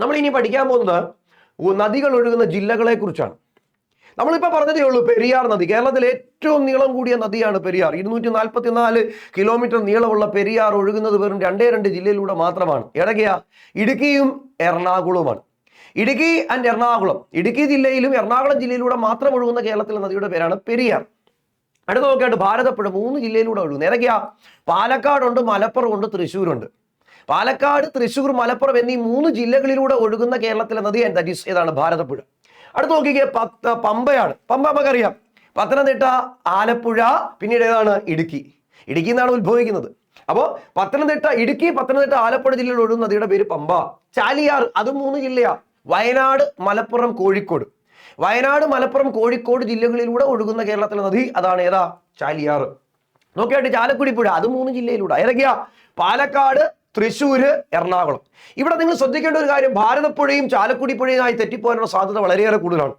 നമ്മൾ ഇനി പഠിക്കാൻ പോകുന്നത് നദികൾ ഒഴുകുന്ന ജില്ലകളെ കുറിച്ചാണ് നമ്മളിപ്പോൾ പറഞ്ഞതേ ഉള്ളൂ പെരിയാർ നദി. കേരളത്തിലെ ഏറ്റവും നീളം കൂടിയ നദിയാണ് പെരിയാർ. ഇരുന്നൂറ്റി നാൽപ്പത്തി നാല് കിലോമീറ്റർ നീളമുള്ള പെരിയാർ ഒഴുകുന്നത് വെറും രണ്ടേ രണ്ട് ജില്ലയിലൂടെ മാത്രമാണ്. ഏതൊക്കെയാ? ഇടുക്കിയും എറണാകുളവുമാണ്. ഇടുക്കി ആൻഡ് എറണാകുളം. ഇടുക്കി ജില്ലയിലും എറണാകുളം ജില്ലയിലൂടെ മാത്രം ഒഴുകുന്ന കേരളത്തിലെ നദിയുടെ പേരാണ് പെരിയാർ. അടുത്ത നോക്കിയായിട്ട് ഭാരതപ്പുഴ മൂന്ന് ജില്ലയിലൂടെ ഒഴുകുന്നത് ഏതൊക്കെയാ? പാലക്കാടുണ്ട് മലപ്പുറമുണ്ട് തൃശ്ശൂരുണ്ട്. പാലക്കാട് തൃശ്ശൂർ മലപ്പുറം എന്നീ മൂന്ന് ജില്ലകളിലൂടെ ഒഴുകുന്ന കേരളത്തിലെ നദി ദാറ്റ് ഈസ് ഏതാണ്? ഭാരതപ്പുഴ. അടുത്ത് നോക്കിക്കേ പത്ത് പമ്പയാണ്. പമ്പ നമുക്കറിയാം. പത്തനംതിട്ട ആലപ്പുഴ പിന്നീട് ഏതാണ്? ഇടുക്കി. ഇടുക്കി നിന്നാണ് ഉത്ഭവിക്കുന്നത്. അപ്പോൾ പത്തനംതിട്ട ഇടുക്കി പത്തനംതിട്ട ആലപ്പുഴ ജില്ലയിൽ ഒഴുകുന്ന നദിയുടെ പേര് പമ്പ. ചാലിയാർ അതും മൂന്ന് ജില്ലയാ. വയനാട് മലപ്പുറം കോഴിക്കോട്. വയനാട് മലപ്പുറം കോഴിക്കോട് ജില്ലകളിലൂടെ ഒഴുകുന്ന കേരളത്തിലെ നദി അതാണ് ഏതാ? ചാലിയാർ. നോക്കിയായിട്ട് ചാലക്കുടി പുഴ അത് മൂന്ന് ജില്ലയിലൂടെ. ഏതൊക്കെയാ? പാലക്കാട് തൃശ്ശൂര് എറണാകുളം. ഇവിടെ നിങ്ങൾ ശ്രദ്ധിക്കേണ്ട ഒരു കാര്യം ഭാരതപ്പുഴയും ചാലക്കുടി പുഴയുമായി തെറ്റിപ്പോകാനുള്ള സാധ്യത വളരെയേറെ കൂടുതലാണ്.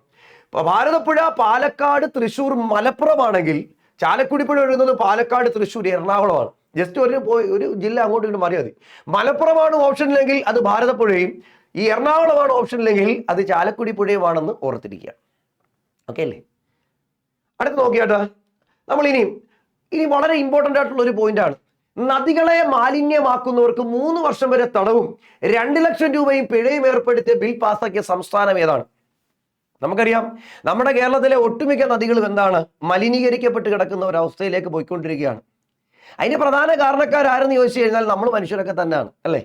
ഭാരതപ്പുഴ പാലക്കാട് തൃശ്ശൂർ മലപ്പുറമാണെങ്കിൽ ചാലക്കുടി പുഴ ഒഴുകുന്നത് പാലക്കാട് തൃശ്ശൂർ എറണാകുളമാണ്. ജസ്റ്റ് ഒരു ഒരു ജില്ല അങ്ങോട്ട് ഇങ്ങോട്ട് മാറിയാൽ മതി. മലപ്പുറമാണ് ഓപ്ഷനിലെങ്കിൽ അത് ഭാരതപ്പുഴയും ഈ എറണാകുളമാണ് ഓപ്ഷനിലെങ്കിൽ അത് ചാലക്കുടി പുഴയുമാണെന്ന് ഓർത്തിരിക്കുക. ഓക്കെ അല്ലേ? അടുത്ത് നോക്കിയാട്ടോ. നമ്മൾ ഇനിയും ഇനി വളരെ ഇമ്പോർട്ടന്റ് ആയിട്ടുള്ള ഒരു പോയിന്റാണ് നദികളെ മാലിന്യമാക്കുന്നവർക്ക് മൂന്ന് വർഷം വരെ തടവും രണ്ട് ലക്ഷം രൂപയും പിഴയും ഏർപ്പെടുത്തിയ ബിൽ പാസാക്കിയ സംസ്ഥാനം ഏതാണ്? നമുക്കറിയാം. നമ്മുടെ കേരളത്തിലെ ഒട്ടുമിക്ക നദികളും എന്താണ്? മലിനീകരിക്കപ്പെട്ട് കിടക്കുന്ന ഒരു അവസ്ഥയിലേക്ക് പോയിക്കൊണ്ടിരിക്കുകയാണ്. അതിന് പ്രധാന കാരണക്കാരാരെന്ന് ചോദിച്ചു കഴിഞ്ഞാൽ നമ്മൾ മനുഷ്യരൊക്കെ തന്നെയാണ് അല്ലേ?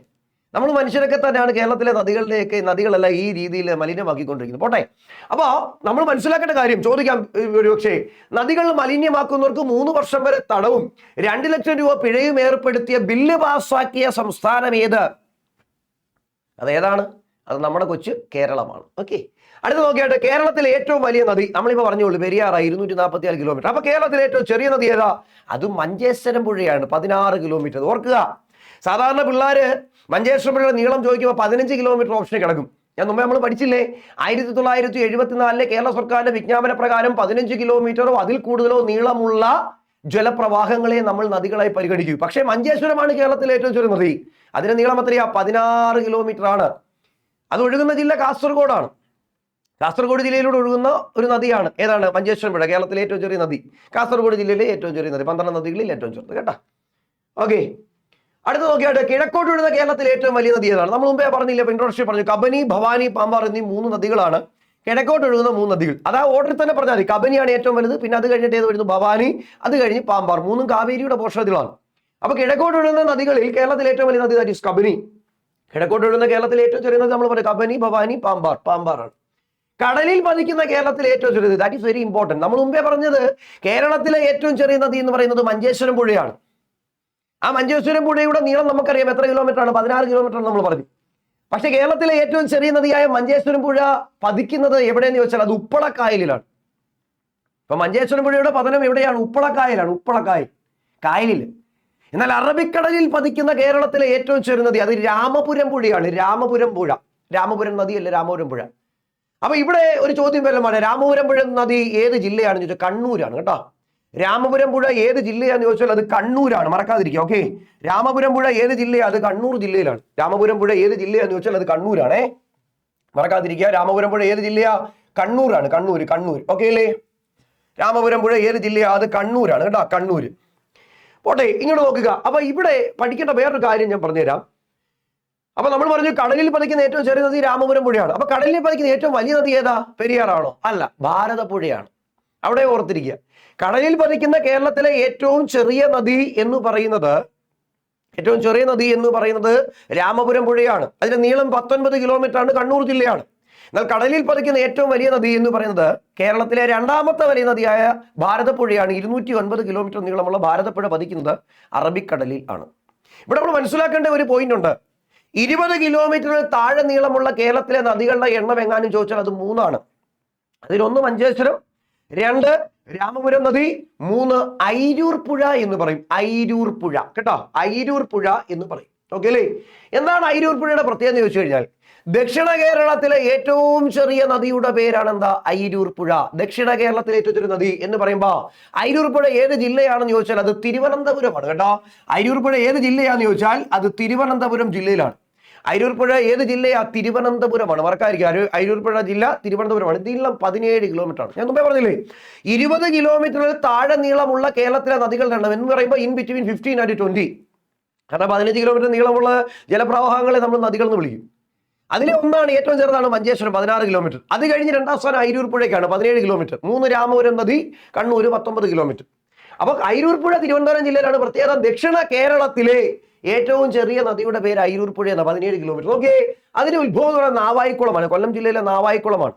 നമ്മൾ മനുഷ്യരൊക്കെ തന്നെയാണ് കേരളത്തിലെ നദികളിലേക്ക് നദികളെല്ലാം ഈ രീതിയിൽ മലിനമാക്കിക്കൊണ്ടിരിക്കുന്നത്. പോട്ടെ. അപ്പോൾ നമ്മൾ മനസ്സിലാക്കേണ്ട കാര്യം ചോദിക്കാം ഒരുപക്ഷെ നദികൾ മലിനമാക്കുന്നവർക്ക് മൂന്ന് വർഷം വരെ തടവും രണ്ട് ലക്ഷം രൂപ പിഴയും ഏർപ്പെടുത്തിയ ബില്ല് പാസ്സാക്കിയ സംസ്ഥാനം ഏത്? അതേതാണ് അത് നമ്മുടെ കൊച്ചു കേരളമാണ്. ഓക്കെ. അടുത്ത നോക്കിയാട്ടെ കേരളത്തിലെ ഏറ്റവും വലിയ നദി നമ്മളിപ്പോൾ പറഞ്ഞോളൂ പെരിയാറ ഇരുന്നൂറ്റി നാൽപ്പത്തി ആറ് കിലോമീറ്റർ അപ്പൊ കേരളത്തിലെ ഏറ്റവും ചെറിയ നദി ഏതാ? അത് മഞ്ചേശ്വരം പുഴയാണ് പതിനാറ് കിലോമീറ്റർ ഓർക്കുക. സാധാരണ പിള്ളേർ മഞ്ചേശ്വരം പുഴയുടെ നീളം ചോദിക്കുമ്പോൾ പതിനഞ്ച് കിലോമീറ്റർ ഓപ്ഷന് കിടക്കും. ഞാൻ മുമ്പേ നമ്മൾ പഠിച്ചില്ലേ? ആയിരത്തി തൊള്ളായിരത്തി എഴുപത്തിനാലിലെ കേരള സർക്കാരിന്റെ വിജ്ഞാപന പ്രകാരം പതിനഞ്ച് കിലോമീറ്ററോ അതിൽ കൂടുതലോ നീളമുള്ള ജലപ്രവാഹങ്ങളെ നമ്മൾ നദികളായി പരിഗണിക്കും. പക്ഷേ മഞ്ചേശ്വരമാണ് കേരളത്തിലെ ഏറ്റവും ചെറിയ നദി. അതിന്റെ നീളം എത്രയാ? പതിനാറ് കിലോമീറ്റർ ആണ്. അത് ഒഴുകുന്ന ജില്ല കാസർഗോഡാണ്. കാസർഗോഡ് ജില്ലയിലൂടെ ഒഴുകുന്ന ഒരു നദിയാണ്. ഏതാണ്? മഞ്ചേശ്വരം പുഴ കേരളത്തിലെ ഏറ്റവും ചെറിയ നദി. കാസർഗോഡ് ജില്ലയിലെ ഏറ്റവും ചെറിയ നദി. പന്ത്രണ്ട് നദികളിൽ ഏറ്റവും ചെറുത് കേട്ടോ. ഓക്കെ അടുത്ത നോക്കിയാട്ടെ കിഴക്കോട്ട് വിടുന്ന കേരളത്തിലെ ഏറ്റവും വലിയ നദി ഏതാണ്? നമ്മൾ മുമ്പേ പറഞ്ഞില്ല ഇൻട്രോഡക്ഷൻ പറഞ്ഞു കബനി ഭവാനി പാമ്പാർ എന്നീ മൂന്ന് നദികളാണ്. കിഴക്കോട്ട് ഒഴുകുന്ന മൂന്ന് നദികൾ. അതാ ഓർഡറിൽ തന്നെ പറഞ്ഞാൽ മതി. കബനിയാണ് ഏറ്റവും വലുത് പിന്നെ അത് കഴിഞ്ഞിട്ട് ഏത് വരുന്നു? ഭവാനി അത് കഴിഞ്ഞ് പാമ്പാർ. മൂന്നും കാവേരിയുടെ പോഷകത്തിലാണ്. അപ്പൊ കിഴക്കോട്ട് ഒഴുകുന്ന നദികളിൽ കേരളത്തിലെ ഏറ്റവും വലിയ നദി ദാറ്റ് ഈസ് കബനി. കിഴക്കോട്ട് ഒഴുകുന്ന കേരളത്തിലെ ഏറ്റവും ചെറിയ നദി നമ്മൾ പറയും കബനി ഭവാനി പാമ്പാർ. പാമ്പാറാണ് കടലിൽ പതിക്കുന്ന കേരളത്തിലെ ഏറ്റവും ചെറിയ നദി. ദാറ്റ് ഇസ് വെരി ഇമ്പോർട്ടന്റ് നമ്മൾ മുമ്പേ പറഞ്ഞത് കേരളത്തിലെ ഏറ്റവും ചെറിയ നദി എന്ന് പറയുന്നത് മഞ്ചേശ്വരം പുഴയാണ്. ആ മഞ്ചേശ്വരം പുഴയുടെ നീളം നമുക്കറിയാം എത്ര കിലോമീറ്റർ ആണ്? പതിനാറ് കിലോമീറ്റർ നമ്മൾ പറഞ്ഞു. പക്ഷേ കേരളത്തിലെ ഏറ്റവും ചെറിയ നദിയായ മഞ്ചേശ്വരം പുഴ പതിക്കുന്നത് എവിടെയെന്ന് ചോദിച്ചാൽ അത് ഉപ്പളക്കായലിലാണ്. ഇപ്പൊ മഞ്ചേശ്വരം പുഴയുടെ പതനം എവിടെയാണ്? ഉപ്പളക്കായലാണ് ഉപ്പളക്കായൽ കായലിൽ. എന്നാൽ അറബിക്കടലിൽ പതിക്കുന്ന കേരളത്തിലെ ഏറ്റവും ചെറിയ നദി അത് രാമപുരം പുഴയാണ്. രാമപുരം പുഴ. രാമപുരം നദിയല്ല രാമപുരം പുഴ. അപ്പൊ ഇവിടെ ഒരു ചോദ്യം വല്ലതുമാണ് രാമപുരം പുഴ നദി ഏത് ജില്ലയാണെന്ന് ചോദിച്ചാൽ കണ്ണൂരാണ് കേട്ടോ. രാമപുരം പുഴ ഏത് ജില്ലയാന്ന് ചോദിച്ചാൽ അത് കണ്ണൂരാണ്. മറക്കാതിരിക്കുക ഓക്കെ രാമപുരം പുഴ ഏത് ജില്ലയാണ് അത് കണ്ണൂർ ജില്ലയിലാണ്. രാമപുരം പുഴ ഏത് ജില്ലയാന്ന് ചോദിച്ചാൽ അത് കണ്ണൂരാണേ. മറക്കാതിരിക്കുക രാമപുരം പുഴ ഏത് ജില്ലയാ? കണ്ണൂരാണ് കണ്ണൂർ കണ്ണൂർ ഓക്കെ അല്ലേ? രാമപുരം പുഴ ഏത് ജില്ലയാ? അത് കണ്ണൂരാണ് കേട്ടോ കണ്ണൂര്. പോട്ടെ ഇങ്ങോട്ട് നോക്കുക. അപ്പൊ ഇവിടെ പഠിക്കേണ്ട വേറൊരു കാര്യം ഞാൻ പറഞ്ഞുതരാം. അപ്പൊ നമ്മൾ പറഞ്ഞു കടലിൽ പതിക്കുന്ന ഏറ്റവും ചെറിയ നദി രാമപുരം പുഴയാണ്. അപ്പൊ കടലിൽ പതിക്കുന്ന ഏറ്റവും വലിയ നദി ഏതാ? പെരിയാറാണോ? അല്ല ഭാരതപ്പുഴയാണ്. അവിടെ ഓർത്തിരിക്കുക. കടലിൽ പതിക്കുന്ന കേരളത്തിലെ ഏറ്റവും ചെറിയ നദി എന്ന് പറയുന്നത് ഏറ്റവും ചെറിയ നദി എന്ന് പറയുന്നത് രാമപുരം പുഴയാണ്. അതിന്റെ നീളം പത്തൊൻപത് കിലോമീറ്റർ ആണ് കണ്ണൂർ ജില്ലയാണ്. എന്നാൽ കടലിൽ പതിക്കുന്ന ഏറ്റവും വലിയ നദി എന്ന് പറയുന്നത് കേരളത്തിലെ രണ്ടാമത്തെ വലിയ നദിയായ ഭാരതപ്പുഴയാണ്. ഇരുന്നൂറ്റി ഒൻപത് കിലോമീറ്റർ നീളമുള്ള ഭാരതപ്പുഴ പതിക്കുന്നത് അറബിക്കടലിൽ ആണ്. ഇവിടെ നമ്മൾ മനസ്സിലാക്കേണ്ട ഒരു പോയിന്റ് ഉണ്ട്. ഇരുപത് കിലോമീറ്ററിൽ താഴെ നീളമുള്ള കേരളത്തിലെ നദികളുടെ എണ്ണം എങ്ങാനും ചോദിച്ചാൽ അത് മൂന്നാണ്. അതിലൊന്ന് മഞ്ചേശ്വരം രണ്ട് രാമപുരം നദി. മൂന്ന് ഐരൂർ പുഴ എന്ന് പറയും. ഐരൂർ പുഴ. കേട്ടോ? ഐരൂർ പുഴ എന്ന് പറയും. ഓക്കെ അല്ലേ? എന്താണ് ഐരൂർ പുഴയുടെ പ്രത്യേകത എന്ന് ചോദിച്ചു കഴിഞ്ഞാൽ ദക്ഷിണ കേരളത്തിലെ ഏറ്റവും ചെറിയ നദിയുടെ പേരാണ് എന്താ ഐരൂർ പുഴ. ദക്ഷിണ കേരളത്തിലെ ഏറ്റവും ചെറിയ നദി എന്ന് പറയുമ്പോൾ ഐരൂർ പുഴ ഏത് ജില്ലയാണെന്ന് ചോദിച്ചാൽ അത് തിരുവനന്തപുരമാണ്. കേട്ടോ? ഐരൂർ പുഴ ഏത് ജില്ലയാണെന്ന് ചോദിച്ചാൽ അത് തിരുവനന്തപുരം ജില്ലയിലാണ്. അരൂർ പുഴ ഏത് ജില്ലയാ? തിരുവനന്തപുരമാണ്. മറക്കാതിരിക്കുക അരു അരൂർപ്പുഴ പുഴ ജില്ല തിരുവനന്തപുരമാണ്. നീളം പതിനേഴ് കിലോമീറ്റർ ആണ്. ഞാൻ മുമ്പേ പറഞ്ഞില്ലേ? ഇരുപത് കിലോമീറ്ററിൽ താഴെ നീളമുള്ള കേരളത്തിലെ നദികളുടെ എണ്ണം എന്ന് പറയുമ്പോൾ in between fifteen and twenty കാരണം പതിനഞ്ച് കിലോമീറ്റർ നീളമുള്ള ജലപ്രവാഹങ്ങളെ നമ്മൾ നദികൾ എന്ന് വിളിക്കും. അതിലെ ഒന്നാണ് ഏറ്റവും ചെറുതാണ് മഞ്ചേശ്വരം പതിനാറ് കിലോമീറ്റർ അത് കഴിഞ്ഞ് രണ്ടാം സ്ഥാനം അയിരൂർ പതിനേഴ് കിലോമീറ്റർ മൂന്ന് രാമപുരം നദി കണ്ണൂർ പത്തൊമ്പത് കിലോമീറ്റർ അപ്പൊ അയിരൂർ തിരുവനന്തപുരം ജില്ലയിലാണ് പ്രത്യേകത ദക്ഷിണ കേരളത്തിലെ ഏറ്റവും ചെറിയ നദിയുടെ പേര് അയിരൂർ പുഴ എന്ന പതിനേഴ് കിലോമീറ്റർ ഓക്കെ അതിന്റെ ഉത്ഭവം എന്ന് പറയുന്നത് നാവായിക്കുളമാണ്. കൊല്ലം ജില്ലയിലെ നാവായിക്കുളമാണ്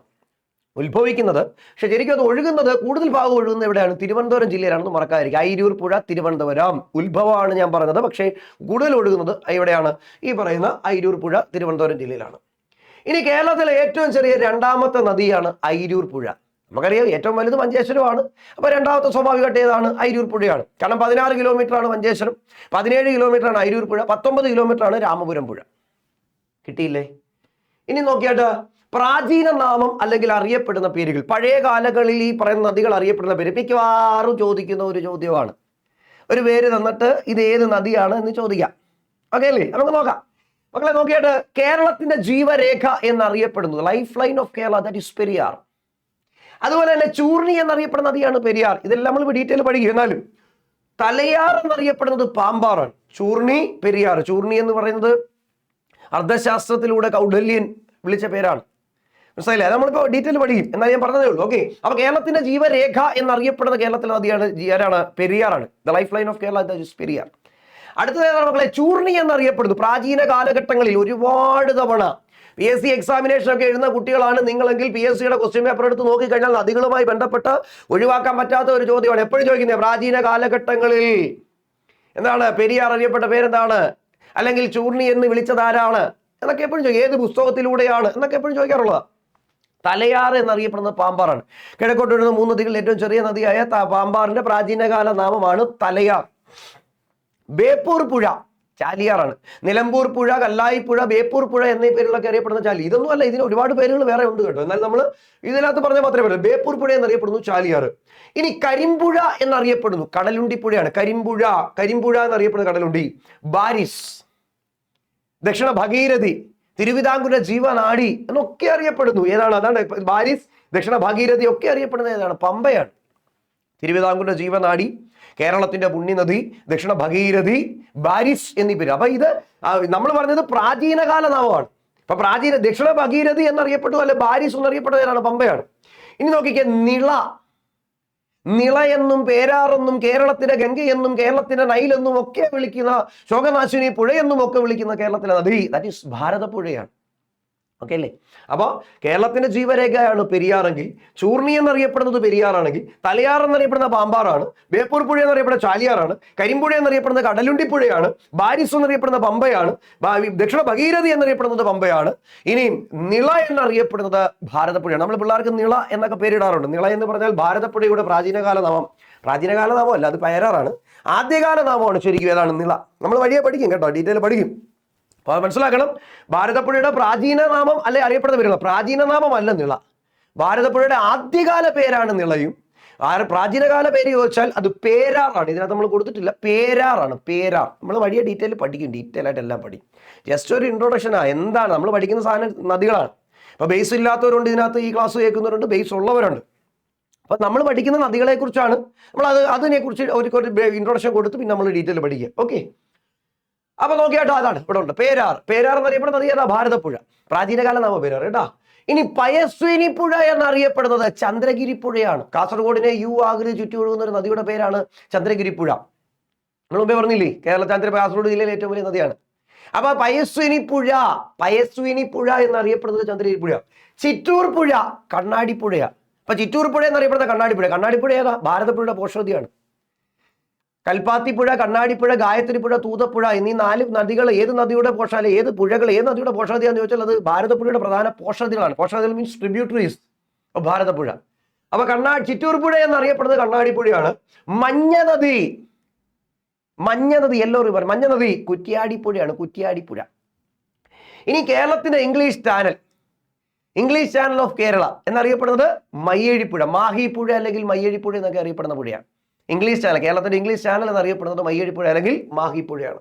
ഉത്ഭവിക്കുന്നത്. പക്ഷെ ശരിക്കും അത് ഒഴുകുന്നത് കൂടുതൽ ഭാഗം ഒഴുകുന്നത് എവിടെയാണ്? തിരുവനന്തപുരം ജില്ലയിലാണെന്ന് മറക്കാതിരിക്കുക. അയിരൂർ പുഴ തിരുവനന്തപുരം. ഉത്ഭവമാണ് ഞാൻ പറഞ്ഞത്. പക്ഷേ കൂടുതൽ ഒഴുകുന്നത് എവിടെയാണ്? ഈ പറയുന്ന അയിരൂർ പുഴ തിരുവനന്തപുരം ജില്ലയിലാണ്. ഇനി കേരളത്തിലെ ഏറ്റവും ചെറിയ രണ്ടാമത്തെ നദിയാണ് അയിരൂർ പുഴ. നമുക്കറിയാം ഏറ്റവും വലുത് മഞ്ചേശ്വരമാണ് അപ്പോൾ രണ്ടാമത്തെ സ്വാഭാവികമായിട്ട് ഏതാണ്? അയിരൂർ പുഴയാണ്. കാരണം പതിനാറ് കിലോമീറ്റർ ആണ് മഞ്ചേശ്വരം. പതിനേഴ് കിലോമീറ്റർ ആണ് അയിരൂർ പുഴ. പത്തൊമ്പത് കിലോമീറ്റർ ആണ് രാമപുരം പുഴ. കിട്ടിയില്ലേ? ഇനി നോക്കിയാട്ട്. പ്രാചീന നാമം അല്ലെങ്കിൽ അറിയപ്പെടുന്ന പേരുകൾ. പഴയ കാലങ്ങളിൽ ഈ പറയുന്ന നദികൾ അറിയപ്പെടുന്ന പേര് മിക്കവാറും ചോദിക്കുന്ന ഒരു ചോദ്യമാണ്. ഒരു പേര് തന്നിട്ട് ഇത് ഏത് നദിയാണ് എന്ന് ചോദിക്കാം. ഓക്കെ അല്ലേ? നമുക്ക് നോക്കാം. മക്കളെ നോക്കിയിട്ട്. കേരളത്തിന്റെ ജീവരേഖ എന്നറിയപ്പെടുന്നത്. Life line of Kerala that is Periyar അതുപോലെ തന്നെ ചൂർണി എന്നറിയപ്പെടുന്ന നദിയാണ് പെരിയാർ. ഇതെല്ലാം നമ്മൾ ഡീറ്റെയിൽ പഠിക്കും. എന്നാലും തലയാർ എന്നറിയപ്പെടുന്നത് പാമ്പാറാണ്. ചൂർണി പെരിയാർ. ചൂർണി എന്ന് പറയുന്നത് അർദ്ധശാസ്ത്രത്തിലൂടെ കൗഡല്യൻ വിളിച്ച പേരാണ്. മനസ്സിലായില്ലേ? നമ്മളിപ്പോൾ ഡീറ്റെയിൽ പഠിക്കും. എന്നാൽ ഞാൻ പറഞ്ഞതേ ഉള്ളൂ. ഓക്കെ അപ്പൊ കേരളത്തിന്റെ ജീവരേഖ എന്നറിയപ്പെടുന്ന കേരളത്തിലെ നദിയാണ് ആരാണ്? പെരിയാറാണ്. The life line of Kerala Periyar അടുത്തത് ഏതാണ് മക്കളെ? ചൂർണി എന്നറിയപ്പെടുന്നു. പ്രാചീന കാലഘട്ടങ്ങളിൽ ഒരുപാട് തവണ പി എസ് സി എക്സാമിനേഷൻ ഒക്കെ എഴുതുന്ന കുട്ടികളാണ് നിങ്ങളെങ്കിൽ പി എസ് സിയുടെ ക്വസ്റ്റ്യൻ പേപ്പർ എടുത്ത് നോക്കിക്കഴിഞ്ഞാൽ നദികളുമായി ബന്ധപ്പെട്ട് ഒഴിവാക്കാൻ പറ്റാത്ത ഒരു ചോദ്യമാണ്. എപ്പോഴും ചോദിക്കുന്നത് പ്രാചീന കാലഘട്ടങ്ങളിൽ എന്താണ് പെരിയാർ അറിയപ്പെട്ട പേരെന്താണ്? അല്ലെങ്കിൽ ചൂർണി എന്ന് വിളിച്ചത് ആരാണ്? എന്നൊക്കെ എപ്പോഴും ചോദിക്കും. ഏത് പുസ്തകത്തിലൂടെയാണ്? എന്നൊക്കെ എപ്പോഴും ചോദിക്കാറുള്ളതാണ് തലയാറ് എന്നറിയപ്പെടുന്നത് പാമ്പാറാണ്. കിഴക്കോട്ട് വരുന്ന മൂന്ന് നദികളിൽ ഏറ്റവും ചെറിയ നദിയായ പാമ്പാറിന്റെ പ്രാചീനകാല നാമമാണ് തലയാർ. ബേപ്പൂർ പുഴ. ചാലിയാറാണ്. നിലമ്പൂർ പുഴ കല്ലായി പുഴ ബേപ്പൂർ പുഴ എന്നീ പേരിലൊക്കെ അറിയപ്പെടുന്ന ചാലി ഇതൊന്നും അല്ല ഇതിന് ഒരുപാട് പേരുകൾ വേറെ ഉണ്ട് കേട്ടോ. എന്നാൽ നമ്മൾ ഇതിനകത്ത് പറഞ്ഞാൽ മാത്രമേ പറ്റൂ ബേപ്പൂർ പുഴ എന്നറിയപ്പെടുന്നു ചാലിയാറ് ഇനി കരിമ്പുഴ എന്നറിയപ്പെടുന്നു കടലുണ്ടി പുഴയാണ്. കരിമ്പുഴ കരിമ്പുഴ എന്നറിയപ്പെടുന്ന കടലുണ്ടി. ബാരിസ് ദക്ഷിണ ഭഗീരഥി തിരുവിതാംകൂര ജീവനാടി എന്നൊക്കെ അറിയപ്പെടുന്നു. ഏതാണ്? അതാണ് ബാരിസ് ദക്ഷിണ ഭഗീരഥി ഒക്കെ അറിയപ്പെടുന്നത് ഏതാണ്? പമ്പയാണ്. തിരുവിതാംകൂറിന്റെ ജീവനാടി കേരളത്തിന്റെ പുണ്യനദി ദക്ഷിണ ഭഗീരഥി ബാരിസ് എന്നീ പേര്. അപ്പൊ ഇത് നമ്മൾ പറഞ്ഞത് പ്രാചീനകാല നാമമാണ്. അപ്പൊ പ്രാചീന ദക്ഷിണ ഭഗീരഥി എന്നറിയപ്പെട്ടു അല്ലെ ബാരിസ് എന്നറിയപ്പെട്ടതാണ് പമ്പയാണ്. ഇനി നോക്കിക്കേ നിള. നിള എന്നും പേരാറെന്നും കേരളത്തിന്റെ ഗംഗയെന്നും കേരളത്തിന്റെ നൈലെന്നും ഒക്കെ വിളിക്കുന്ന ശോകനാശിനി പുഴയെന്നും ഒക്കെ വിളിക്കുന്ന കേരളത്തിലെ നദി. That is ഭാരതപ്പുഴയാണ്. ഓക്കെ അല്ലേ? അപ്പോൾ കേരളത്തിന്റെ ജീവരേഖയാണ് പെരിയാറെങ്കിൽ ചൂർണി എന്നറിയപ്പെടുന്നത് പെരിയാറാണെങ്കിൽ തലയാർ എന്നറിയപ്പെടുന്ന പാമ്പാറാണ് ബേപ്പൂർ പുഴ എന്നറിയപ്പെടുന്ന ചാലിയാറാണ് കരിമ്പുഴ എന്നറിയപ്പെടുന്ന കടലുണ്ടി പുഴയാണ് ബാരിസ് എന്നറിയപ്പെടുന്ന പമ്പയാണ് ദക്ഷിണ ഭഗീരഥി എന്നറിയപ്പെടുന്നത് പമ്പയാണ്. ഇനി നിള എന്നറിയപ്പെടുന്നത് ഭാരതപ്പുഴയാണ്. നമ്മൾ പിള്ളേർക്ക് നിള എന്നൊക്കെ പേരിടാറുണ്ട്. നിള എന്ന് പറഞ്ഞാൽ ഭാരതപ്പുഴയുടെ പ്രാചീനകാല നാമം. പ്രാചീനകാല നാമമല്ല അത് പയരാറാണ് ആദ്യകാല നാമമാണ് ശരിക്കും ഏതാണ്? നിള. നമ്മൾ വഴിയെ പഠിക്കും കേട്ടോ ഡീറ്റെയിൽ പഠിക്കും. അപ്പോൾ അത് മനസ്സിലാക്കണം. ഭാരതപ്പുഴയുടെ പ്രാചീന നാമം അല്ലെ അറിയപ്പെടുന്ന പേരുള്ള പ്രാചീന അല്ല നിള. ഭാരതപ്പുഴയുടെ ആദ്യകാല പേരാണ് നിളയും. പ്രാചീനകാല പേര് ചോദിച്ചാൽ അത് പേരാറാണ്. ഇതിനകത്ത് നമ്മൾ കൊടുത്തിട്ടില്ല. പേരാറാണ്. പേരാർ. നമ്മൾ വലിയ ഡീറ്റെയിൽ പഠിക്കും. ഡീറ്റെയിൽ ആയിട്ട് എല്ലാം പഠിക്കും. ജസ്റ്റ് ഒരു ഇൻട്രൊഡക്ഷനാണ് എന്താണ്? നമ്മൾ പഠിക്കുന്ന സാധനം നദികളാണ്. അപ്പോൾ ബേസ് ഇല്ലാത്തവരുണ്ട് ഇതിനകത്ത് ഈ ക്ലാസ് കേൾക്കുന്നവരുണ്ട്. ബേസ് ഉള്ളവരുണ്ട്. അപ്പോൾ നമ്മൾ പഠിക്കുന്ന നദികളെക്കുറിച്ചാണ്. നമ്മൾ അത് അതിനെക്കുറിച്ച് ഒരു ഇൻട്രൊഡക്ഷൻ കൊടുത്ത് പിന്നെ നമ്മൾ ഡീറ്റെയിൽ പഠിക്കുക. ഓക്കെ അപ്പൊ നോക്കിയാട്ടോ അതാണ്. ഇവിടെ ഉണ്ട്. പേരാർ. പേരാർ എന്ന് അറിയപ്പെടുന്നത് ഏതാ? ഭാരതപ്പുഴ. പ്രാചീനകാല നാമ പേരാർ കേട്ടാ? ഇനി പയസ്വിനി പുഴ എന്നറിയപ്പെടുന്നത് ചന്ദ്രഗിരി പുഴയാണ്. കാസർഗോഡിനെ യു ആകൃതി ചുറ്റി ഒഴുകുന്ന ഒരു നദിയുടെ പേരാണ് ചന്ദ്രഗിരി പുഴ. നമ്മൾ മുമ്പേ പറഞ്ഞില്ലേ? കേരള ചന്ദ്ര കാസർഗോഡ് ജില്ലയിലെ ഏറ്റവും വലിയ നദിയാണ്. അപ്പൊ പയസ്വിനി പുഴ പയസ്വിനി പുഴ എന്നറിയപ്പെടുന്നത് ചന്ദ്രഗിരി പുഴ. ചിറ്റൂർ പുഴ കണ്ണാടി പുഴയാ അപ്പൊ ചിറ്റൂർ പുഴ എന്നറിയപ്പെടുന്ന കണ്ണാടി പുഴ. കണ്ണാടി പുഴ ഏതാ? ഭാരതപ്പുഴയുടെ പോഷകതയാണ് കൽപ്പാത്തിപ്പുഴ കണ്ണാടിപ്പുഴ ഗായത്രിപ്പുഴ തൂതപ്പുഴ എന്നീ നാല് നദികൾ ഏത് നദിയുടെ പോഷാല ഏത് പുഴകൾ ഏത് നദിയുടെ പോഷണതിയാന്ന് ചോദിച്ചാൽ അത് ഭാരതപ്പുഴയുടെ പ്രധാന പോഷണതികളാണ് പോഷണതികൾ മീൻസ് ട്രിബ്യൂട്ടറീസ് ഭാരതപ്പുഴ. അപ്പൊ കണ്ണാ ചിറ്റൂർ പുഴ എന്നറിയപ്പെടുന്നത് കണ്ണാടിപ്പുഴയാണ്. മഞ്ഞ നദി മഞ്ഞ നദി യെല്ലോ റിവർ മഞ്ഞ നദി കുറ്റിയാടിപ്പുഴയാണ് കുറ്റിയാടിപ്പുഴ. ഇനി കേരളത്തിന്റെ English channel English channel of Kerala എന്നറിയപ്പെടുന്നത് മയ്യഴിപ്പുഴ മാഹിപ്പുഴ അല്ലെങ്കിൽ മയ്യഴിപ്പുഴ എന്നൊക്കെ അറിയപ്പെടുന്ന പുഴയാണ്. ഇംഗ്ലീഷ് ചാനൽ കേരളത്തിന്റെ ഇംഗ്ലീഷ് ചാനൽ എന്നറിയപ്പെടുന്നത് മയ്യഴിപ്പുഴ അല്ലെങ്കിൽ മാഹിപ്പുഴയാണ്.